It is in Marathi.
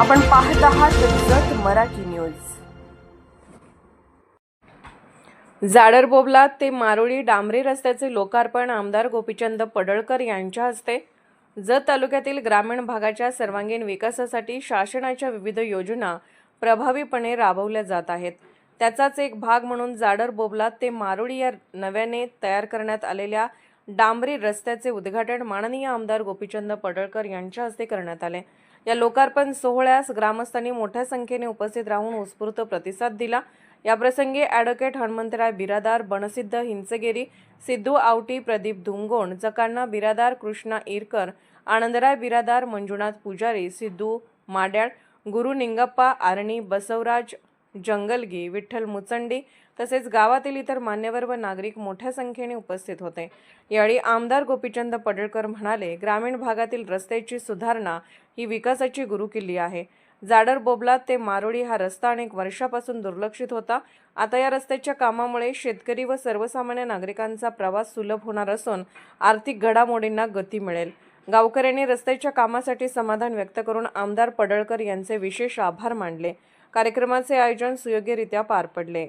आपण पाहत आहात जत मराठी न्यूज. जाडर बोबला ते मारोळी डांबरी रस्त्याचे लोकार्पण आमदार गोपीचंद पडळकर यांच्या हस्ते. जत तालुक्यातील ग्रामीण भागाच्या सर्वांगीण विकासासाठी शासनाच्या विविध योजना प्रभावीपणे राबवल्या जात आहेत. त्याचाच एक भाग म्हणून जाडर बोबला ते मारोळी या नव्याने तयार करण्यात आलेल्या डांबरी रस्त्याचे उद्घाटन माननीय आमदार गोपीचंद पडळकर यांच्या हस्ते करण्यात आले. या लोकार्पण सोहळ्यास ग्रामस्थांनी मोठ्या संख्येने उपस्थित राहून उत्स्फूर्त प्रतिसाद दिला. याप्रसंगी ॲडव्होकेट हनुमंतराय बिरादार बनसिद्ध हिंचगेरी सिद्धू आवटी प्रदीप धुंगोण जकांना बिरादार कृष्णा इरकर आनंदराय बिरादार मंजुनाथ पुजारी सिद्धू माड्याळ गुरु निंगप्पा आरणी बसवराज जंगलगी विठ्ठल मुचंडी तसेच गावातील इतर मान्यवर व नागरिक मोठ्या संख्येने उपस्थित होते. यावेळी आमदार गोपीचंद पडळकर म्हणाले ग्रामीण भागातील रस्त्याची सुधारणा ही विकासाची गुरुकिल्ली आहे. जाडर बोबला ते मारोळी हा रस्ता अनेक वर्षापासून दुर्लक्षित होता. आता या रस्त्याच्या कामामुळे शेतकरी व सर्वसामान्य नागरिकांचा प्रवास सुलभ होणार असून आर्थिक घडामोडींना गती मिळेल. गावकऱ्यांनी रस्त्याच्या कामासाठी समाधान व्यक्त करून आमदार पडळकर यांचे विशेष आभार मानले. कार्यक्रमाचे आयोजन सुयोग्यरित्या पार पडले.